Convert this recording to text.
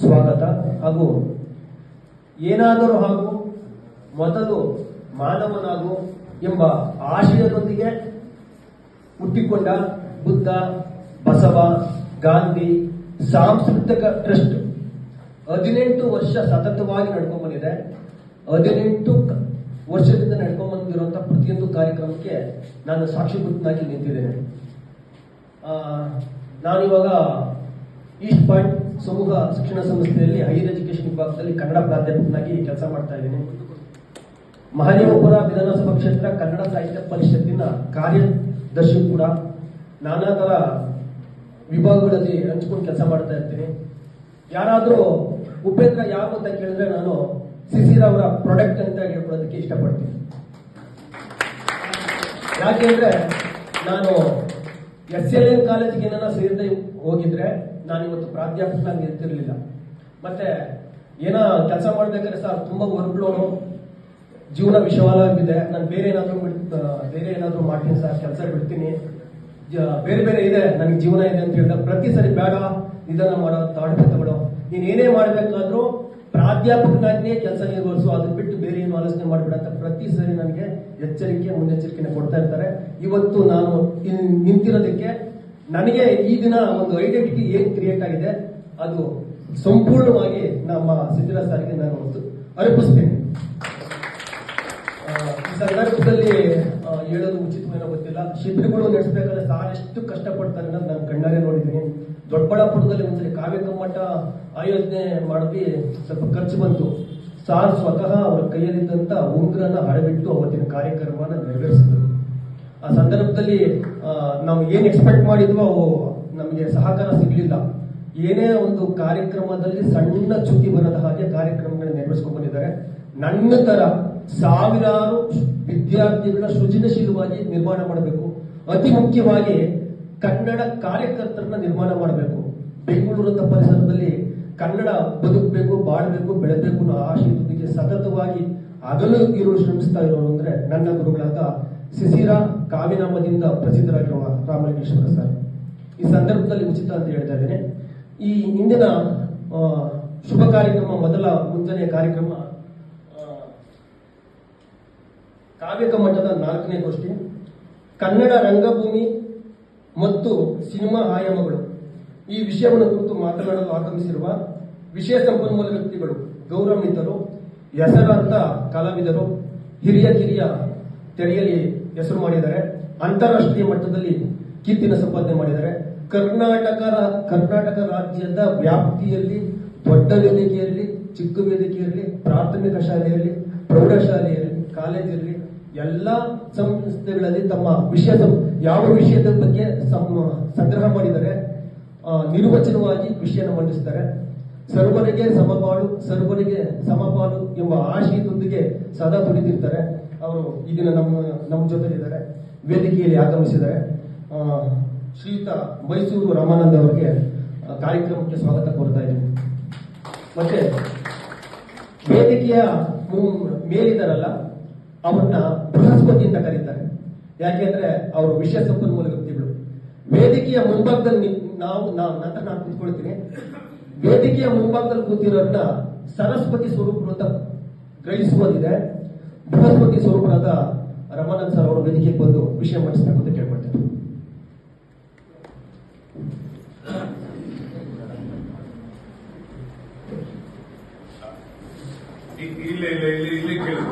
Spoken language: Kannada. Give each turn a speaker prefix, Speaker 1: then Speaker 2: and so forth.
Speaker 1: ಸ್ವಾಗತ. ಹಾಗೂ ಏನಾದರೂ ಹಾಗೂ ಮೊದಲು ಮಾನವನಾಗು ಎಂಬ ಆಶಯದೊಂದಿಗೆ ಹುಟ್ಟಿಕೊಂಡ ಬುದ್ಧ, ಬಸವ, ಗಾಂಧಿ, ಸಾಂಸ್ಕೃತಿಕ ಟ್ರಸ್ಟ್ ಹದಿನೆಂಟು ವರ್ಷ ಸತತವಾಗಿ ನಡ್ಕೊಂಡ್ ಬಂದಿದೆ ಹದಿನೆಂಟು ವರ್ಷದಿಂದ ನಡ್ಕೊಂಡ್ ಬಂದಿರುವಂತಹ ಪ್ರತಿಯೊಂದು ಕಾರ್ಯಕ್ರಮಕ್ಕೆ ನಾನು ಸಾಕ್ಷಿಭೂತನಾಗಿ ನಿಂತಿದ್ದೇನೆ. ನಾನಿವಾಗ ಈಸ್ಟ್ ಪಾಯಿಂಟ್ ಸಮೂಹ ಶಿಕ್ಷಣ ಸಂಸ್ಥೆಯಲ್ಲಿ ಹೈಯರ್ ಎಜುಕೇಶನ್ ವಿಭಾಗದಲ್ಲಿ ಕನ್ನಡ ಪ್ರಾಧ್ಯಾಪಕನಾಗಿ ಕೆಲಸ ಮಾಡ್ತಾ ಇದ್ದೀನಿ. ಮಹದೇವಪುರ ವಿಧಾನಸಭಾ ಕ್ಷೇತ್ರ ಕನ್ನಡ ಸಾಹಿತ್ಯ ಪರಿಷತ್ತಿನ ಕಾರ್ಯದರ್ಶಿ ಕೂಡ ನಾನಾ ಥರ ವಿಭಾಗಗಳಲ್ಲಿ ಹಂಚ್ಕೊಂಡು ಕೆಲಸ ಮಾಡ್ತಾ ಇರ್ತೀನಿ. ಯಾರಾದರೂ ಉಪೇಂದ್ರ ಯಾರು ಅಂತ ಕೇಳಿದ್ರೆ ನಾನು ಸಿಸಿರ್ ಅವರ ಪ್ರಾಡಕ್ಟ್ ಅಂತ ಹೇಳ್ಕೊಳ್ಳೋದಕ್ಕೆ ಇಷ್ಟಪಡ್ತೀನಿ. ಯಾಕೆಂದ್ರೆ ನಾನು ಎಸ್ ಎಲ್ ಎನ್ ಕಾಲೇಜಿಗೆ ಏನಾರ ಸೇರಿದ ಹೋಗಿದ್ರೆ ನಾನು ಇವತ್ತು ಪ್ರಾಧ್ಯಾಪಕನಾಗಿ ನಿಂತಿರ್ಲಿಲ್ಲ. ಮತ್ತೆ ಏನೋ ಕೆಲಸ ಮಾಡ್ಬೇಕಾದ್ರೆ ಸರ್, ತುಂಬಾ ವರ್ಕ್ಲೋನು ಜೀವನ ವಿಷವಾಗಿದೆ ನಾನು ಬೇರೆ ಏನಾದರೂ ಬೇರೆ ಏನಾದರೂ ಮಾಡ್ತೀನಿ ಸರ್, ಕೆಲಸ ಬಿಡ್ತೀನಿ. ಬೇರೆ ಬೇರೆ ಇದೆ, ನನಗೆ ಜೀವನ ಇದೆ ಅಂತ ಹೇಳಿದಾಗ ಪ್ರತಿ ಸರಿ ಬೇಡ, ನಿಧಾನ ಮಾಡೋ, ತಾಳ್ಮೆ ತಗೊಳ್ಳೋ. ನೀನು ಏನೇ ಮಾಡಬೇಕಾದ್ರೂ ಪ್ರಾಧ್ಯಾಪಕನಾಗಿಯೇ ಕೆಲಸ ನಿರ್ವಹಿಸು. ಅದನ್ನ ಬಿಟ್ಟು ಬೇರೆ ಏನು ಆಲೋಚನೆ ಮಾಡಬೇಡ ಅಂತ ಪ್ರತಿ ಸರಿ ನನಗೆ ಎಚ್ಚರಿಕೆ, ಮುನ್ನೆಚ್ಚರಿಕೆನ ಕೊಡ್ತಾ ಇರ್ತಾರೆ. ಇವತ್ತು ನಾನು ನಿಂತಿರೋದಕ್ಕೆ ನನಗೆ ಈ ದಿನ ಒಂದು ಐಡೆಂಟಿಟಿ ಏನ್ ಕ್ರಿಯೇಟ್ ಆಗಿದೆ, ಅದು ಸಂಪೂರ್ಣವಾಗಿ ನಮ್ಮ ಸಿದ್ದರಾಜ್ ಸಾರಿಗೆ ನಾನು ಅರ್ಪಿಸ್ತೀನಿ. ಈ ಸಂದರ್ಭದಲ್ಲಿ ಹೇಳೋದು ಉಚಿತವೇನೋ ಗೊತ್ತಿಲ್ಲ. ಶಿಬಿರಗಳು ನಡೆಸಬೇಕಾದ್ರೆ ಸಾಕಷ್ಟು ಕಷ್ಟಪಡ್ತಾರೆ ಅನ್ನೋದು ನಾನು ಕಣ್ಣಾರೆ ನೋಡಿದ್ದೀನಿ. ದೊಡ್ಡಬಳ್ಳಾಪುರದಲ್ಲಿ ಒಂದ್ಸರಿ ಕಾವ್ಯ ಕಮ್ಮಟ ಆಯೋಜನೆ ಮಾಡಿ ಸ್ವಲ್ಪ ಖರ್ಚು ಬಂತು. ಸಾರ್ ಸ್ವತಃ ಅವರ ಕೈಯಲ್ಲಿದ್ದಂತ ಉಂಗ್ರನ ಹಳೆಬಿಟ್ಟು ಅವತ್ತಿನ ಕಾರ್ಯಕ್ರಮನ ನೆರವೇರಿಸಿದ್ರು. ಆ ಸಂದರ್ಭದಲ್ಲಿ ನಾವು ಏನು ಎಕ್ಸ್ಪೆಕ್ಟ್ ಮಾಡಿದ್ವೋ ಅವು ನಮಗೆ ಸಹಕಾರ ಸಿಗಲಿಲ್ಲ. ಏನೇ ಒಂದು ಕಾರ್ಯಕ್ರಮದಲ್ಲಿ ಸಣ್ಣ ಚ್ಯುತಿ ಬರದ ಹಾಗೆ ಕಾರ್ಯಕ್ರಮಗಳನ್ನ ನಿರ್ಮಿಸ್ಕೊಂಡು ಬಂದಿದ್ದಾರೆ. ನನ್ನ ತರ ಸಾವಿರಾರು ವಿದ್ಯಾರ್ಥಿಗಳ ಸೃಜನಶೀಲವಾಗಿ ನಿರ್ಮಾಣ ಮಾಡಬೇಕು. ಅತಿ ಮುಖ್ಯವಾಗಿ ಕನ್ನಡ ಕಾರ್ಯಕರ್ತರನ್ನ ನಿರ್ಮಾಣ ಮಾಡಬೇಕು. ಬೆಂಗಳೂರು ಪರಿಸರದಲ್ಲಿ ಕನ್ನಡ ಬದುಕಬೇಕು, ಬಾಳಬೇಕು ಬೆಳೆಬೇಕು ಅನ್ನೋ ಆಶಯದೊಂದಿಗೆ ಸತತವಾಗಿ ಅಗಲು ಇರೋ ಶ್ರಮಿಸ್ತಾ ಇರೋರು ಅಂದ್ರೆ ನನ್ನ ಗುರುಗಳಾದ ಸಿಸಿರ ಕಾವ್ಯನಾಮದಿಂದ ಪ್ರಸಿದ್ಧರಾಗಿರುವ ರಾಮಲಿಂಗೇಶ್ವರ ಸರ್. ಈ ಸಂದರ್ಭದಲ್ಲಿ ಉಚಿತ ಅಂತ ಹೇಳ್ತಾ ಇದ್ದೇನೆ. ಈ ಇಂದಿನ ಶುಭ ಕಾರ್ಯಕ್ರಮ, ಮೊದಲ ಮುಂಜಾನೆ ಕಾರ್ಯಕ್ರಮ ಕಾವ್ಯಕ ಮಠದ ನಾಲ್ಕನೇ ಗೋಷ್ಠಿ, ಕನ್ನಡ ರಂಗಭೂಮಿ ಮತ್ತು ಸಿನಿಮಾ ಆಯಾಮಗಳು. ಈ ವಿಷಯವನ್ನು ಕುರಿತು ಮಾತನಾಡಲು ಆಗಮಿಸಿರುವ ವಿಷಯ ಸಂಪನ್ಮೂಲ ವ್ಯಕ್ತಿಗಳು ಗೌರವಿತರು ಹೆಸರಾಂತ ಕಲಾವಿದರು, ಹಿರಿಯ ಕಿರಿಯ ತೆರೆಯಲ್ಲಿ ಹೆಸರು ಮಾಡಿದ್ದಾರೆ. ಅಂತಾರಾಷ್ಟ್ರೀಯ ಮಟ್ಟದಲ್ಲಿ ಕೀರ್ತಿನ ಸಂಪಾದನೆ ಮಾಡಿದ್ದಾರೆ. ಕರ್ನಾಟಕ ಕರ್ನಾಟಕ ರಾಜ್ಯದ ವ್ಯಾಪ್ತಿಯಲ್ಲಿ, ದೊಡ್ಡ ವೇದಿಕೆಯಲ್ಲಿ, ಚಿಕ್ಕ ವೇದಿಕೆಯಲ್ಲಿ, ಪ್ರಾಥಮಿಕ ಶಾಲೆಯಲ್ಲಿ, ಪ್ರೌಢಶಾಲೆಯಲ್ಲಿ ಕಾಲೇಜಲ್ಲಿ ಎಲ್ಲ ಸಂಸ್ಥೆಗಳಲ್ಲಿ ತಮ್ಮ ವಿಷಯ ಯಾವ ವಿಷಯದ ಬಗ್ಗೆ ಸಂಗ್ರಹ ಮಾಡಿದರೆ ನಿರ್ವಚನವಾಗಿ ವಿಷಯನ ಮಂಡಿಸ್ತಾರೆ ಸರ್ವರಿಗೆ ಸಮಪಾಲು ಸರ್ವರಿಗೆ ಸಮಪಾಲು ಎಂಬ ಆಶಯದೊಂದಿಗೆ ಸದಾ ದುಡಿದಿರ್ತಾರೆ. ಅವರು ಈ ದಿನ ನಮ್ಮ ನಮ್ಮ ಜೊತೆಲಿದ್ದಾರೆ. ವೇದಿಕೆಯಲ್ಲಿ ಆಗಮಿಸಿದ್ದಾರೆ. ಶ್ರೀಯುತ ಮೈಸೂರು ರಾಮಾನಂದ ಅವರಿಗೆ ಕಾರ್ಯಕ್ರಮಕ್ಕೆ ಸ್ವಾಗತ ಕೋರ್ತಾ ಇದ್ದೀನಿ. ಮತ್ತೆ, ವೇದಿಕೆಯ ಮೇಲಿದ್ದಾರಲ್ಲ, ಅವ್ರನ್ನ ಬೃಹಸ್ಪತಿ ಅಂತ ಕರೀತಾರೆ ಯಾಕೆಂದ್ರೆ ಅವರು ವಿಷಯ ಸಂಪನ್ಮೂಲ ವ್ಯಕ್ತಿಗಳು. ವೇದಿಕೆಯ ಮುಂಭಾಗದಲ್ಲಿ ನಾವು ನಾವು ನಂತರ ನಾನು ಕೂತ್ಕೊಳ್ತೀನಿ. ವೇದಿಕೆಯ ಮುಂಭಾಗದಲ್ಲಿ ಕೂತಿರೋದನ್ನ ಸರಸ್ವತಿ ಸ್ವರೂಪರು ಅಂತ ಗ್ರಹಿಸುವುದಿದೆ ಬೃಹಸ್ಪತಿ ಸ್ವರೂಪರಾದ ರಮಾನಂದ್ ಸರ್ ಅವರು ವೇದಿಕೆಗೆ ಬಂದು ವಿಷಯ ಮಂಡಿಸಬೇಕು ಅಂತ ಕೇಳ್ಕೊಳ್ತೇನೆ
Speaker 2: ಇಲ್ಲ ಇಲ್ಲ ಇಲ್ಲ, ಇಲ್ಲಿ ಕೇಳು.